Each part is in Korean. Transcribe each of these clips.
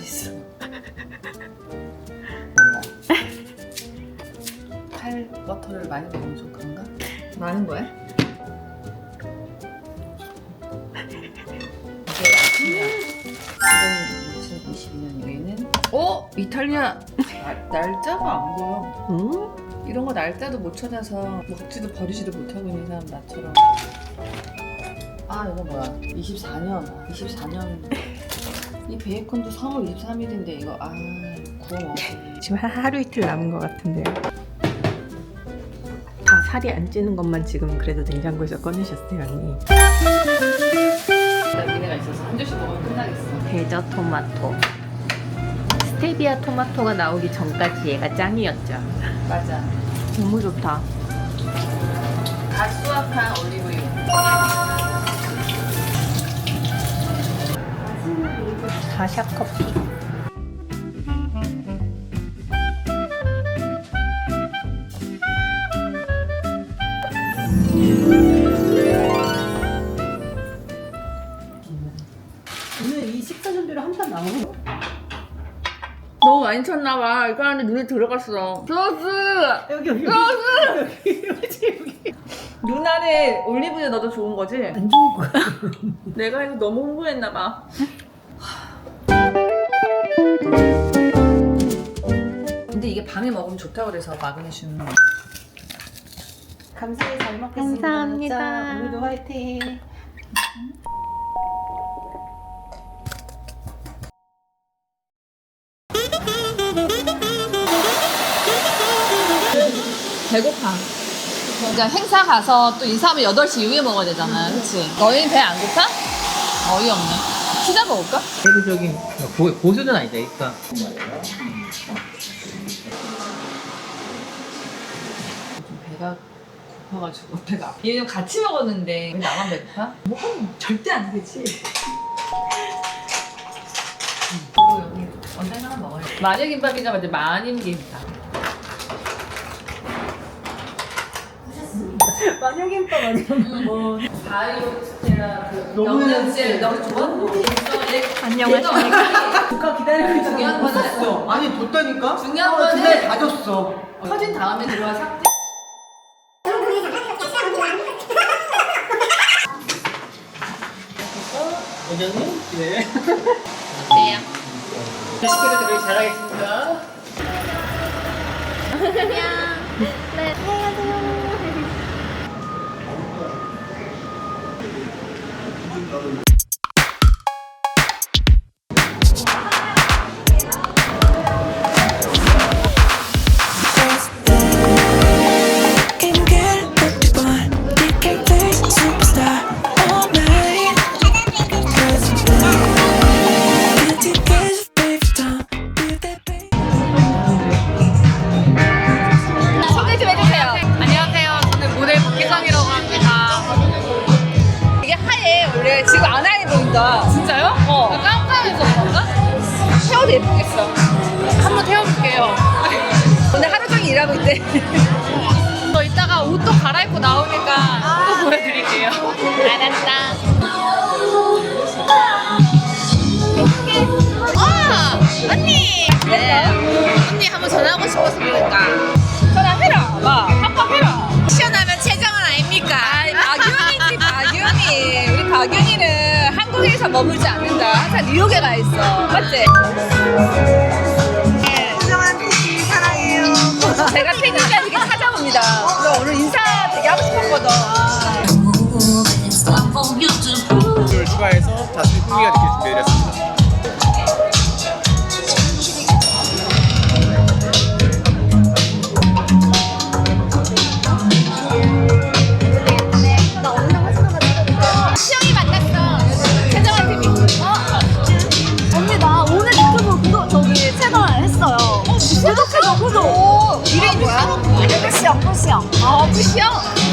맛있어. 몰라. 팔 버터를 많이 먹으면 좀 그런가? 많은 거야? 이게 아침이야. 지금 2022년 얘는 어? 이탈리아. 날, 날짜가 안 보여. 음? 이런 거 날짜도 못 찾아서 먹지도 버리지도 못하고 있는 사람 나처럼. 아 이거 뭐야? 24년. 24년. 이 베이컨도 3월 23일인데 이거 아 구워 먹어. 지금 하- 하루 이틀 남은 것 같은데요. 아 살이 안 찌는 것만 지금 그래도 냉장고에서 꺼내셨어요 언니. 여기가 있어서 한 줄씩 먹으면 끝나겠어. 대저 토마토. 스테비아 토마토가 나오기 전까지 얘가 짱이었죠. 맞아. 너무 좋다. 갓 수확한 올리브유. 다샤 커피. 오늘 이 식사 준비로 한판 남은 거? 너무 많이 쳤나봐. 이거 하는데 눈에 들어갔어. 소스! 여기 여기 소스! 여기 여기 누나는 올리브유 넣어도 좋은 거지? 안 좋은 거야. 내가 이거 너무 홍보했나봐. 밤에 먹으면 좋다고 그래서 마그네슘. 감사히 잘 먹겠습니다. 감사합니다. 자, 오늘도 화이팅. 배고파. 그러니까 행사 가서 또 인사하면 8시 이후에 먹어야 되잖아. 그치? 너희는 배안 고파? 어이없네. 피자 먹을까? 세부적인 고, 고수는 아니다 일단 좀 배가 고파가지고 배가. 얘는 같이 먹었는데 왜 나만 배고파? 먹으면 절대 안 되지. 그리고 여기 언제 하나 먹어야 돼. 마녀김밥이가 맞아. 마님김밥. 마녀김밥 아니면 뭐 바이오 스테라 그 너무 영양제 너 좋아? 안녕하십니까. 누가 기다리고 있잖아. 중요한 거는 아니 줬다니까? 중요한 어, 거는- 그날 다 줬어. 터진 다음에 들어와 삭제. 원장님? 네 어때요? 레시피를 되게 잘하겠습니다. Can 태워도 예쁘겠어. 한번 태워볼게요. 오늘 하루 종일 일하고 있대. 저 이따가 옷도 갈아입고 나오니까 한국에서 머물지 않는다. 항상 뉴욕에 가 있어. 맞지? 진정한 TV 사랑해요. 제가 퇴근까지 이렇게 찾아옵니다. 그래서 오늘 인사 되게 하고 싶었거든. 를 추가해서 자신의 풍미가 느낄 준비해드렸습니다. 푸시영 푸시영. 어, 푸시영.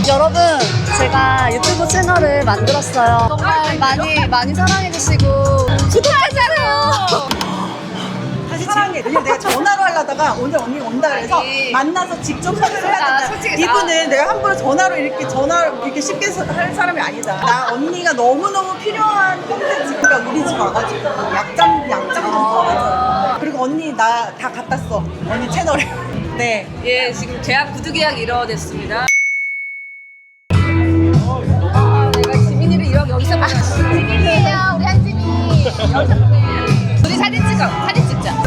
여러분 제가 유튜브 채널을 만들었어요. 정말 많이 많이 사랑해주시고 구독하세요. 사실 사랑해. 왜냐면 내가 전화로 하려다가 오늘 언니 온다 그래서 아니. 만나서 직접 소개를 해야 나 된다. 솔직히 이분은 내가 함부로 전화로 이렇게 전화로 이렇게 쉽게 서- 할 사람이 아니다. 나 언니가 너무 너무 필요한 콘텐츠. 그러니까 우리 집 와가지고 약점 약점 좀 도와줘. 나다 갖다 써. 언니 채널에. 네. 예, 지금 계약 구두 계약 이뤄됐습니다. 아, 내가 지민이를 이러 여기서 보자. 지민이에요, 우리 한지민. 여기서. 우리 사진 찍어, 사진 찍자.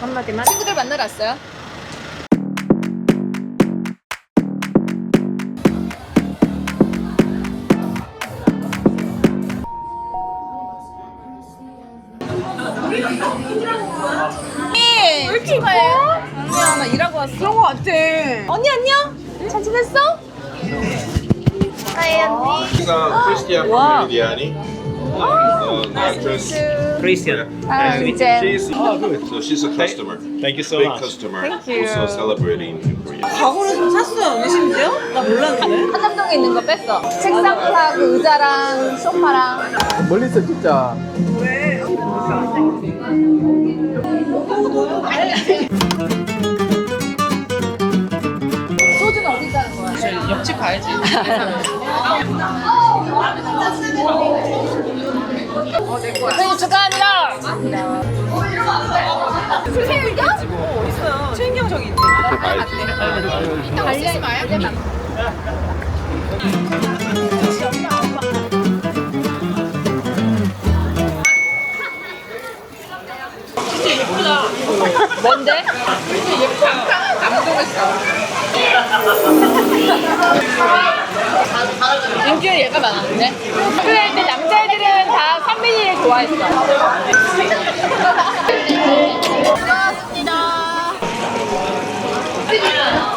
한마디만. 친구들 만나러 왔어요. 왜 이렇게 가해? 아니야, 나 일하고 왔어. 그런 거 같아. 언니 안녕? 잘 지냈어? Uh, Christian Wow. Meridiani. Uh, the actress. 크리스티안. 아, 이제 She's oh, good. So she's a customer. Thank you so Big much. customer. Thank you. Also celebrating in Korea. 가구를 좀 샀어요, 언니 심지어? 나 몰랐는데. 한남동에 있는 거 뺐어. 책상하고 의자랑 소파랑. 멀리서 진짜. 가야지. 생일 축하합니다. 생일이야? 있어요. 최인기 형 저기 있네. 가야지. 달려지 마요. 뭔데? 인기는 얘가 많았는데? 그래, 근데 남자애들은 다 선민이를 좋아했어. 어,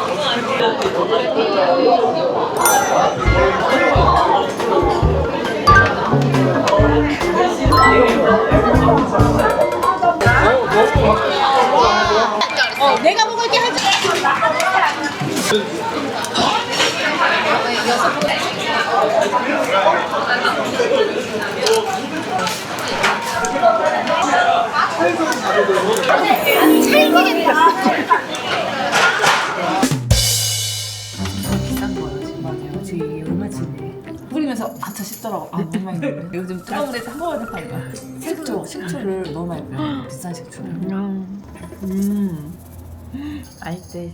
비싼 거예요 정말요. 지금 이게 얼마치네. 뿌리면서 아차 싶더라고. 아 너무 많이 넣네. 요즘 뜨거운 물에서 한 번에 파는 거야. 식초, 식초를 너무 많이 뿌려. 비싼 식초를. 음. 알 때